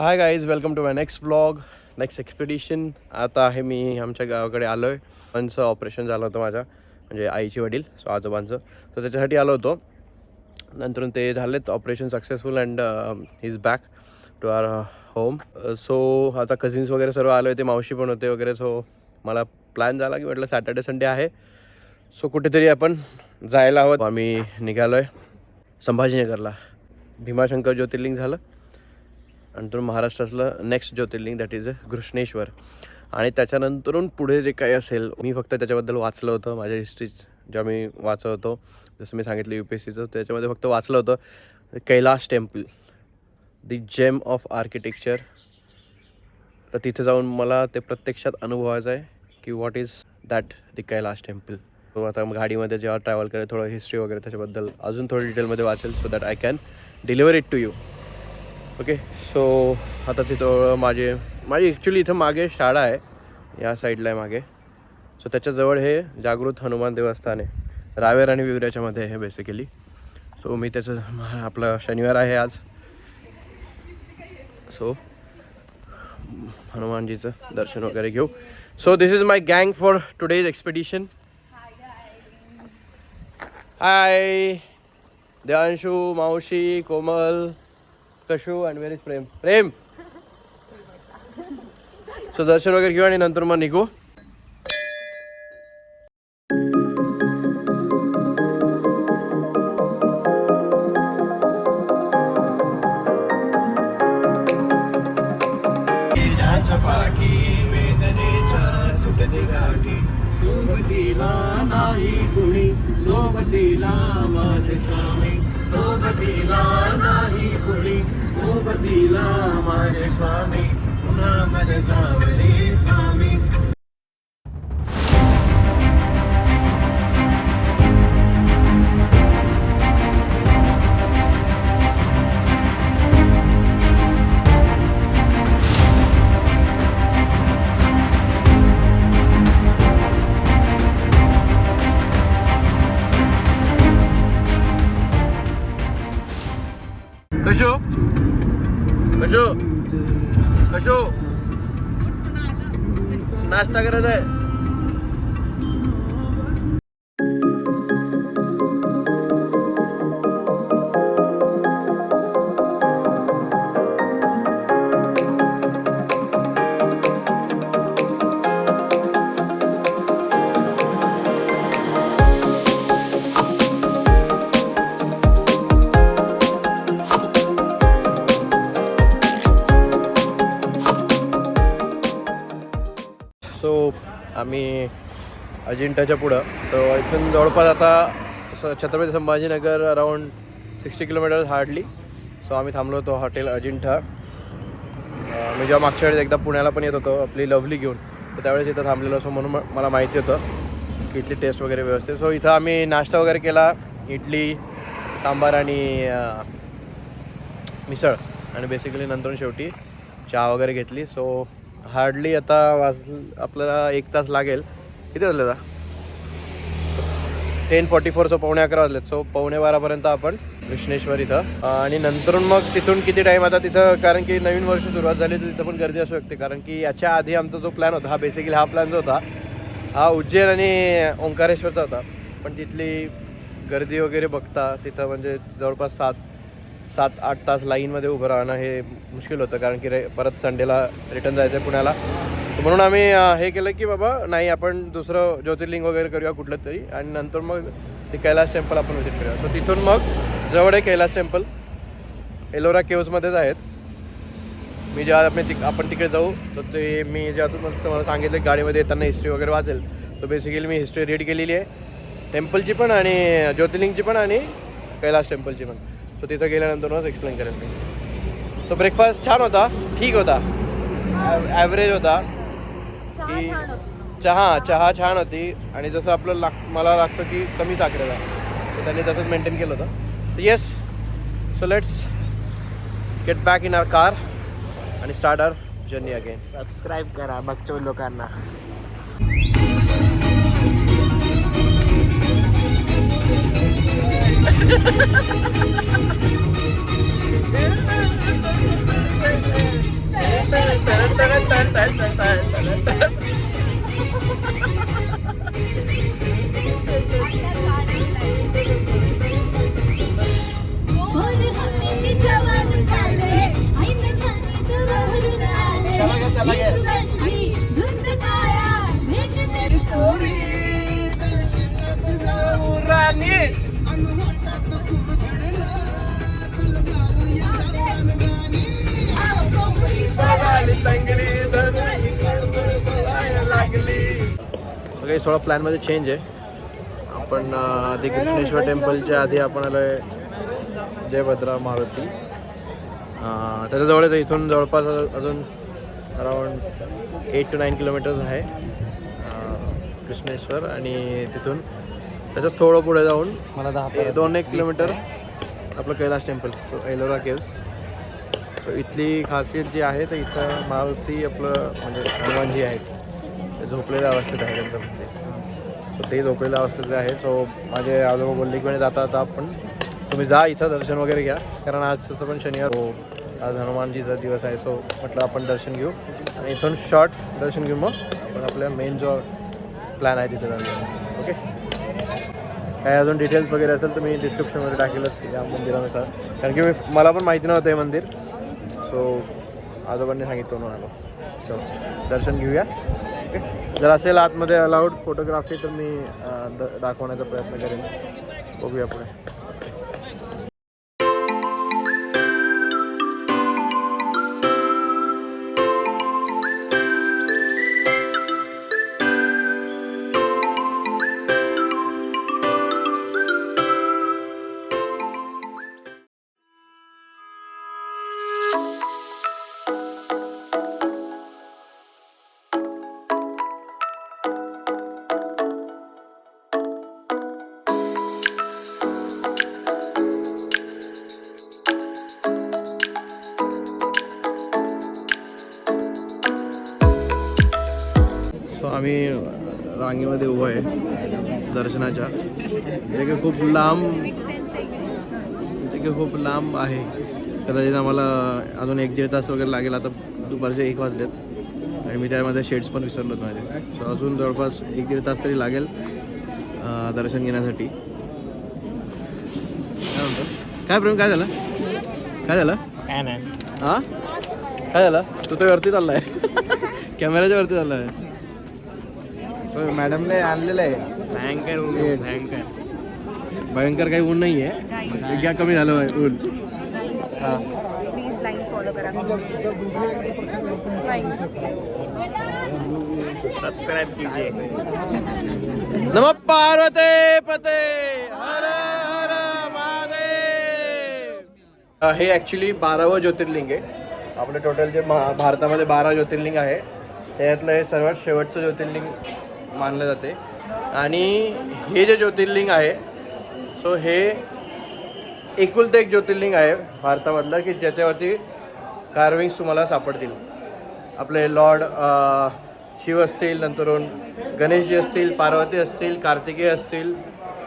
So hi guys welcome to my next vlog next expedition आता आहे मी आमच्या गावाकडे आलो आहे पंचं ऑपरेशन झालं होतं माझ्या म्हणजे आईचे वडील सो आजोबांचं. सो त्याच्यासाठी आलो होतो. नंतर ते झालेत operation successful and is back to our home so आता कझिन्स वगैरे सर्व आले होते मावशी पण होते वगैरे. सो मला प्लॅन झाला की म्हटलं सॅटर्डे संडे आहे. सो कुठेतरी आपण जायला हवं. आम्ही निघालो आहे संभाजीनगरला. भीमाशंकर ज्योतिर्लिंग झालं. आणि तो महाराष्ट्रातलं next Jyotirlinga that is Grishneshwar. आणि त्याच्यानंतरून पुढे जे काही असेल मी फक्त त्याच्याबद्दल वाचलं होतं माझ्या हिस्ट्रीच जेव्हा मी वाचत होतो जसं मी सांगितलं यू पी एस सीचं त्याच्यामध्ये फक्त वाचलं होतं Kailas temple the gem of architecture तर तिथे जाऊन मला ते प्रत्यक्षात अनुभवायचं आहे की what is that the Kailas temple? तो आता गाडीमध्ये जेव्हा ट्रॅव्हल करेल थोडं हिस्ट्री वगैरे त्याच्याबद्दल अजून थोडं डिटेलमध्ये वाचेल so that I can deliver it to you okay so आता तिथं माझे माझी ॲक्च्युली इथं मागे शाळा आहे. या साईडला आहे मागे. सो त्याच्याजवळ हे जागृत हनुमान देवस्थान आहे. रावेर आणि विवऱ्याच्यामध्ये आहे बेसिकली सो मी त्याचं आपलं शनिवार आहे आज. सो हनुमानजीचं दर्शन वगैरे घेऊ. सो दिस इज माय गँग for today's expedition hi Devanshu मावशी Komal Kashu and where is Prem Prem so दर्शन वगैरे घेऊ आणि नंतर मग निघू. गाठी सोबतीला नाही कुणी सोबतीला माझे स्वामी सोबतीला नाही कुणी. सोबतीला माझे स्वामी पुन्हा माझे सावरे स्वामी नाश्ता सो आम्ही अजिंठाच्या पुढं. तर इथून जवळपास आता Chhatrapati Sambhajinagar around sixty kilometre hardly so आम्ही थांबलो होतो हॉटेल अजिंठा. Uh, मी जेव्हा मागच्या वेळेस एकदा पुण्याला पण येत होतो आपली लवली घेऊन. तर त्यावेळेस इथं थांबलेलो असो म्हणून मला माहिती होतं की इथली टेस्ट वगैरे व्यवस्थित. सो इथं आम्ही नाश्ता वगैरे केला इडली सांबार आणि uh, मिसळ. आणि बेसिकली नंतर शेवटी चहा वगैरे घेतली. सो हार्डली आता वाज आपल्याला एक तास लागेल. किती वाजले आता? टेन फॉर्टी फोर सो पावणे अकरा वाजलेत. सो पावणे बारापर्यंत आपण कृष्णेश्वर इथं. आणि नंतर मग तिथून किती टाईम आता तिथं? कारण की नवीन वर्ष सुरुवात झाली तर तिथं पण गर्दी असू शकते. कारण की याच्या आधी आमचा जो प्लॅन होता हा बेसिकली हा प्लॅन जो होता हा उज्जैन आणि ओंकारेश्वरचा होता. पण तिथली गर्दी वगैरे बघता तिथं म्हणजे जवळपास सात सात आठ तास लाईनमध्ये उभं राहणं हे मुश्किल होतं कारण की रे परत संडेला रिटर्न जायचं आहे पुण्याला. तर म्हणून आम्ही हे केलं की बाबा नाही आपण दुसरं ज्योतिर्लिंग वगैरे करूया कुठलं तरी आणि नंतर मग ते कैलास टेम्पल आपण विजिट करूया. तर तिथून मग जवळ आहे कैलास टेम्पल एलोरा केव्समध्येच आहेत. मी जेव्हा आपण तिक आपण तिकडे जाऊ तर ते मी जेव्हा तुम्हाला तुम्हाला सांगितलं गाडीमध्ये येताना हिस्ट्री वगैरे वाचेल. तर बेसिकली मी हिस्ट्री रीड केलेली आहे. टेम्पलची पण आणि ज्योतिर्लिंगची पण आणि कैलास टेम्पलची पण. सो तिथं गेल्यानंतरच एक्सप्लेन करेल मी. सो ब्रेकफास्ट छान होता ठीक होता. ॲव्हरेज होता. की चहा चहा छान होती. आणि जसं आपलं लाग मला लागतं की कमी साखरेचा तर त्यांनी तसंच मेंटेन केलं होतं. Yes so let's get back in our car आणि start our journey again subscribe करा बघतो लोकांना. tan tan tan tan काही थोडा प्लॅनमध्ये चेंज आहे. आपण आधी कृष्णेश्वर टेम्पलच्या आधी आपण आलो आहे जयभद्रा मारुती. त्याच्याजवळच. इथून जवळपास अजून around eight to nine kilometres आहे कृष्णेश्वर आणि तिथून. त्याच्यात थोडं पुढे जाऊन मला दहा दोन एक किलोमीटर आपलं Kailas temple so Ellora caves. So इथली खासियत जी आहे तर इथं मारुती आपलं म्हणजे हनुमानजी आहेत. झोपलेल्या अवस्थेत आहे त्यांचं म्हणजे. ते झोपलेल्या अवस्थेत आहे सो माझे आजोबा बोलले की म्हणजे जाता आता आपण तुम्ही जा इथं दर्शन वगैरे घ्या. कारण आज तसं पण शनिवार हो आज हनुमानजीचा दिवस आहे सो म्हटलं आपण दर्शन घेऊ. आणि इथून शॉर्ट दर्शन घेऊ मग आपण आपल्या मेन जो प्लॅन आहे तिथे जाणार ओके काय अजून डिटेल्स वगैरे असेल तर मी डिस्क्रिप्शनमध्ये टाकेलच या मंदिरानुसार. कारण की मी मला पण माहिती नव्हतं हे मंदिर. सो आजोबांनी सांगितलं म्हणून आलो. सो दर्शन घेऊया. ओके जर असेल आतमध्ये अलाउड फोटोग्राफी तर मी द दाखवण्याचा प्रयत्न करेन. बघूया पुढे. रांगेमध्ये उभं आहे दर्शनाच्या. जे की खूप लांब जे की खूप लांब आहे. कदाचित आम्हाला अजून एक दीड तास वगैरे लागेल. आता दुपारचे एक वाजलेत. आणि मी त्यामध्ये शेड्स पण विसरलो माझे. सो अजून जवळपास एक दीड तास तरी लागेल दर्शन घेण्यासाठी. काय म्हणतो? काय प्रेम काय झालं? काय झालं? काय नाही. हा? काय झालं? तू तर वरती चाललाय. कॅमेऱ्याच्या वरती चाललाय. होय, मॅडमने आणलेलं आहे भयंकर. भयंकर। भयंकर काही ऊन नाही आहे घ्या कमी झालं आहे ऊन? प्लीज़ लाईन फॉलो करा। सबस्क्राईब कीजिए। नम पार्वते पते। हर हर महादेव। हे ॲक्च्युली बारावं ज्योतिर्लिंग आहे. आपलं टोटल जे भारतामध्ये बारा ज्योतिर्लिंग आहे. त्यातलं हे सर्वात शेवटचं ज्योतिर्लिंग मानलं जाते. आणि हे जे ज्योतिर्लिंग आहे सो हे एकुलतं एक ज्योतिर्लिंग आहे भारतामधलं की ज्याच्यावरती कार्विंग्स तुम्हाला सापडतील. आपले लॉर्ड शिव असतील नंतरून गणेशजी असतील पार्वती असतील कार्तिकेय असतील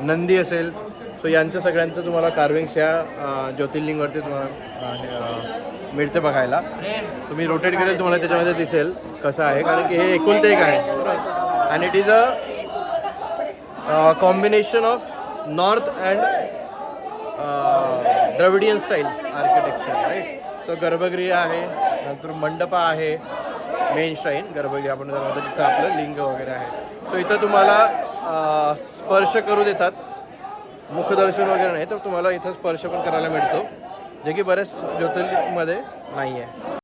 नंदी असेल. सो यांच्या सगळ्यांचं तुम्हाला कार्विंग्स या ज्योतिर्लिंगवरती तुम्हाला मिळते बघायला. तुम्ही रोटेट करेल तुम्हाला त्याच्यामध्ये दिसेल कसं आहे. कारण की हे एकुलते एक आहे. बरोबर and it is a combination of north and Dravidian style architecture right so गर्भगृह आहे नंतर मंडपा आहे मेन श्राईन गर्भगृह आपण जर म्हणतो तिथं आपलं लिंग वगैरे आहे. सो इथं तुम्हाला uh, स्पर्श करू देतात. मुखदर्शन वगैरे नाही तर तुम्हाला इथं स्पर्श पण करायला मिळतो जे की बऱ्याच ज्योतिर्लिंगमध्ये नाही आहे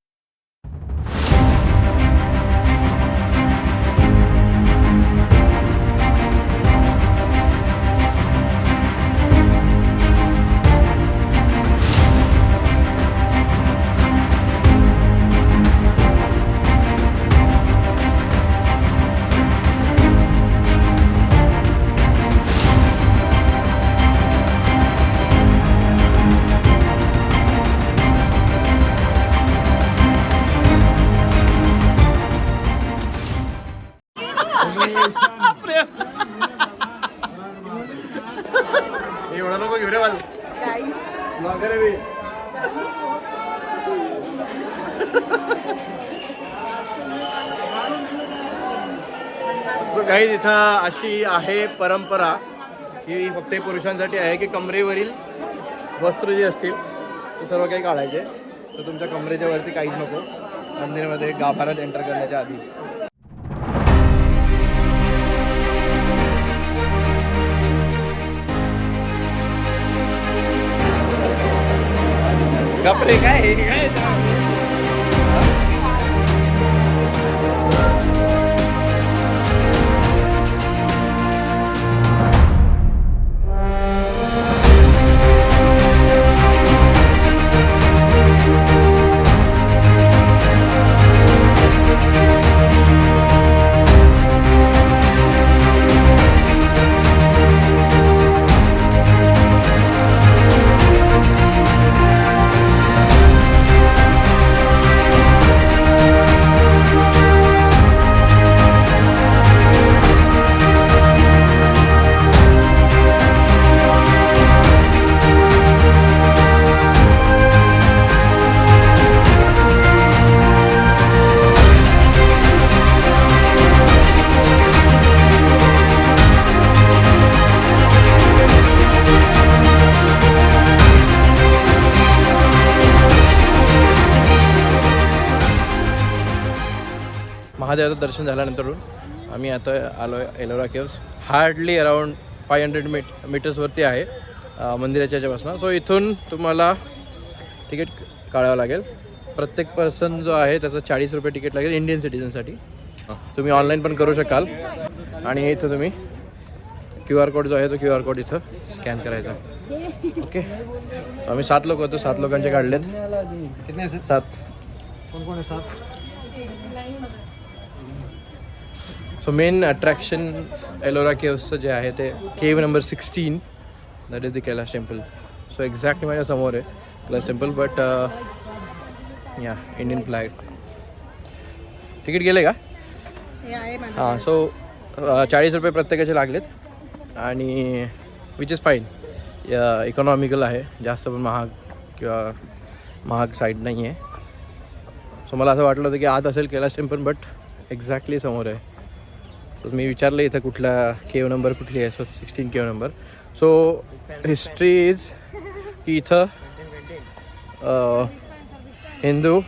इथं अशी आहे परंपरा ही फक्त पुरुषांसाठी आहे की कमरेवरील वस्त्र जे असतील ते सर्व काही काढायचे. तर तुमच्या कमरेच्या वरती काहीच नको. मंदिरामध्ये गाभाऱ्यात एंटर करण्याच्या आधी. महादेवाचं दर्शन झाल्यानंतरून आम्ही आता आलो आहे Ellora caves. Hardly around five hundred meet मीटर्सवरती आहे मंदिराच्या याच्यापासून. सो इथून तुम्हाला तिकीट काढावं लागेल. प्रत्येक पर्सन जो आहे त्याचं चाळीस रुपये तिकीट लागेल इंडियन सिटीजनसाठी तुम्ही ऑनलाईन पण करू शकाल. आणि इथं तुम्ही क्यू आर कोड जो आहे तो क्यू आर कोड इथं स्कॅन करायचा. ओके आम्ही सात लोक होतो. सात लोकांचे काढलेत. सात? सो मेन अट्रॅक्शन एलोरा केव्सचं जे आहे ते cave number sixteen that is the Kailash temple so exactly माझ्यासमोर आहे कैलाश टेम्पल बट या इंडियन फ्लॅग तिकीट गेले का हां सो चाळीस रुपये प्रत्येकाचे लागलेत. आणि विच इज फाईन इकॉनॉमिकल आहे. जास्त पण महाग किंवा महाग साईड नाही आहे सो मला असं वाटलं होतं की आत असेल कैलाश टेम्पल बट एक्झॅक्टली समोर आहे. सो मी विचारलं इथं कुठला केव नंबर कुठली आहे? So sixteen cave number so history is की इथं हिंदू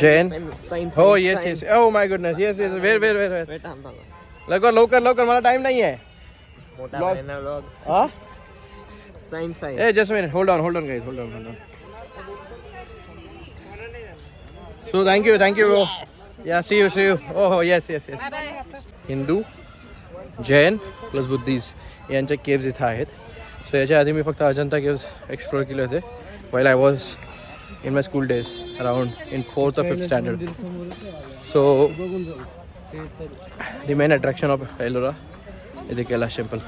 जैन हो yes yes oh my goodness yes yes where where where where लवकर लवकर लवकर. मला टाइम नाही आहे हा? Just minute hold on hold on guys hold on hold on so thank you thank you bro yeah see you see you ओ हो yes yes yes Hindu Jain plus Buddhist यांच्या caves इथं आहेत. So याच्या आधी मी फक्त Ajanta caves explore केले होते. Well I was in my school days around in fourth or fifth standard so the main attraction of Ellora इथे कैलाश टेम्पल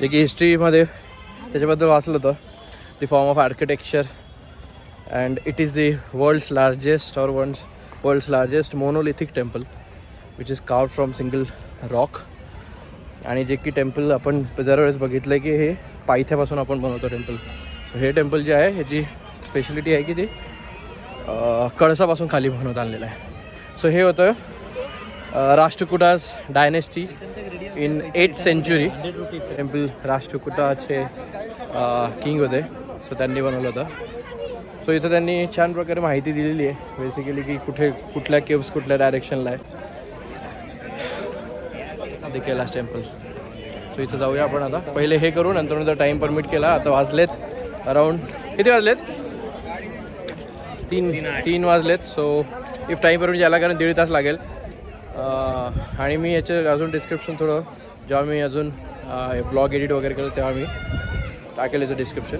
जे की हिस्ट्रीमध्ये त्याच्याबद्दल वाचलं होतं. The form of architecture and it is the world's largest or world's world's largest monolithic temple which is carved from single rock आणि जे की टेम्पल आपण दरवेळेस बघितलं की हे पायथ्यापासून आपण बनवतो टेम्पल हे टेम्पल जे आहे ह्याची स्पेशलिटी आहे की ते कळसापासून खाली बनवत आणलेलं आहे. सो हे होतं Rashtrakutas Rashtrakutas dynasty in eight century temple राष्ट्रकुटाचे king होते. सो त्यांनी बनवलं होतं. सो इथं त्यांनी छान प्रकारे माहिती दिलेली आहे. बेसिकली की कुठे कुठल्या केव्स कुठल्या डायरेक्शनला आहे. ते कैलाश टेम्पल सो इथं जाऊया आपण आता. पहिले हे करू नंतर जर टाईम परमिट केला. आता वाजलेत अराऊंड किती वाजलेत? तीन तीन वाजलेत. सो इफ टाईम परमिट यायला कारण दीड तास लागेल. आणि मी याचे अजून डिस्क्रिप्शन थोडं जेव्हा मी अजून ब्लॉग एडिट वगैरे केलं तेव्हा मी टाकेल याचं description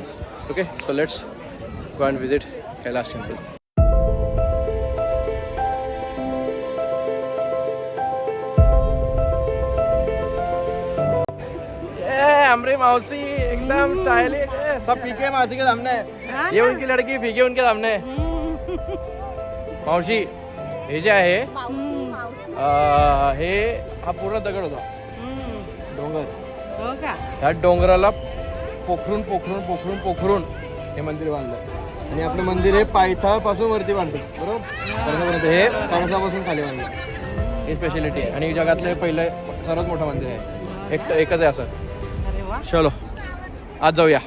okay so let's go and visit Kailash temple हमरे मौसी एकदम स्टाइलिश है सब फीके मौसी के सामने। ये उनकी लड़की फीके उनके सामने। मावशी हे जे आहे अं, हे हा पूर्ण दगड होता। डोंगर। हो ह्या डोंगराला पोखरून पोखरून पोखरून पोखरून हे मंदिर बांधलं. आणि आपलं मंदिर हे पायथापासून वरती बांधलं बरोबर? हे कळसापासून खाली बांधलं. ही स्पेशालिटी आहे. आणि जगातलं हे पहिलं सर्वात मोठं मंदिर आहे. एक एकच आहे असं. चलो. आज जाऊया.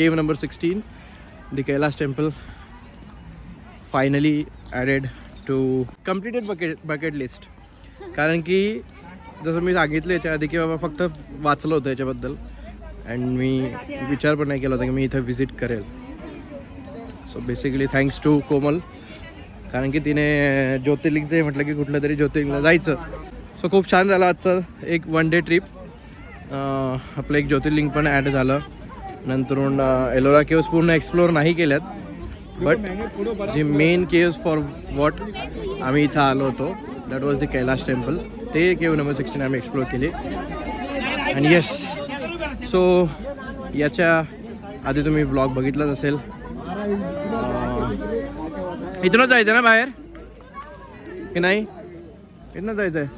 Cave number 16, the Kailash temple finally added to completed bucket bucket list कारण की जसं मी सांगितलं याच्या आधी की बाबा फक्त वाचलं होतं याच्याबद्दल. अँड मी विचार पण नाही केला होता की मी इथं व्हिजिट करेल. So basically thanks to Komal. कारण की तिने ज्योतिर्लिंगचं म्हटलं की कुठलं तरी ज्योतिर्लिंगला जायचं. सो खूप छान झालं आजचं एक वन डे ट्रिप आपलं एक ज्योतिर्लिंग पण ॲड झालं. नंतरून एलोरा केव्स पूर्ण एक्सप्लोर नाही केल्यात. बट जे मेन केव्स फॉर वॉट आम्ही इथं आलो होतो that was the Kailash temple ते केव नंबर सिक्स्टीन आम्ही एक्सप्लोर केले. आणि येस सो याच्या आधी तुम्ही ब्लॉग बघितलाच असेल. इथूनच जायचं ना बाहेर? की नाही? इथूनच जायचं आहे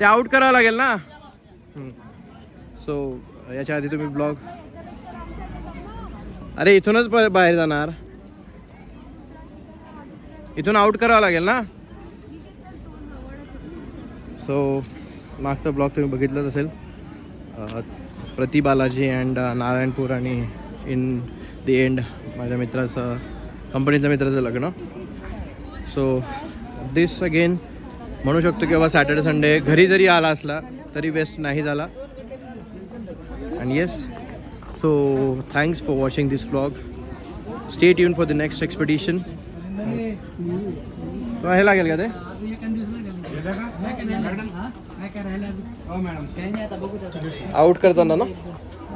ते आउट करावं लागेल ना? सो याच्या आधी तुम्ही ब्लॉग अरे इथूनच बाहेर जाणार. इथून आउट करावं लागेल ना? सो मागचा ब्लॉग तुम्ही बघितलंच असेल. प्रति बालाजी अँड नारायणपूर आणि इन द एंड माझ्या मित्राचं कंपनीच्या मित्राचं लग्न. सो दिस अगेन म्हणू शकतो की बाबा सॅटर्डे संडे घरी जरी आला असला तरी वेस्ट नाही झाला. And yes so thanks for watching this vlog. Stay tuned for the next expedition. हे लागेल का ते? आउट करताना ना?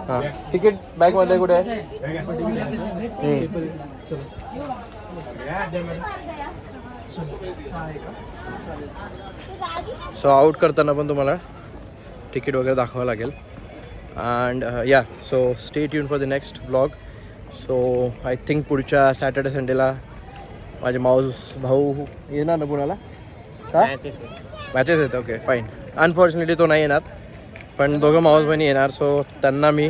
हां. तिकीट बॅगमध्ये कुठे आहे? सो आउट करताना पण तुम्हाला तिकीट वगैरे दाखवावं लागेल. And yeah so stay tune for the next blog so I think पुढच्या सॅटर्डे संडेला माझे माऊस भाऊ येणार ना पुण्याला? का मॅचेस आहेत. ओके फाईन अनफॉर्च्युनेटली तो नाही येणार पण दोघं माऊस बहिणी येणार सो त्यांना मी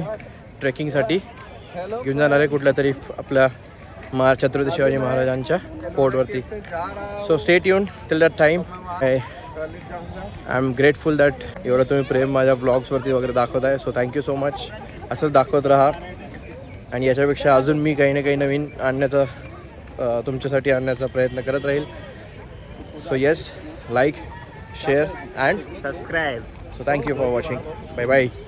ट्रेकिंगसाठी घेऊन जाणार आहे कुठल्या तरी आपल्या महा छत्रपती शिवाजी महाराजांच्या फोर्टवरती सो स्टेट येऊन till that time I am grateful that एवढं तुम्ही प्रेम माझ्या ब्लॉग्सवरती वगैरे दाखवत आहे सो थँक्यू सो मच असंच दाखवत राहा आणि याच्यापेक्षा अजून मी काही ना काही नवीन आणण्याचा तुमच्यासाठी आणण्याचा प्रयत्न करत राहील so yes like share and. So thank you for watching. Bye bye.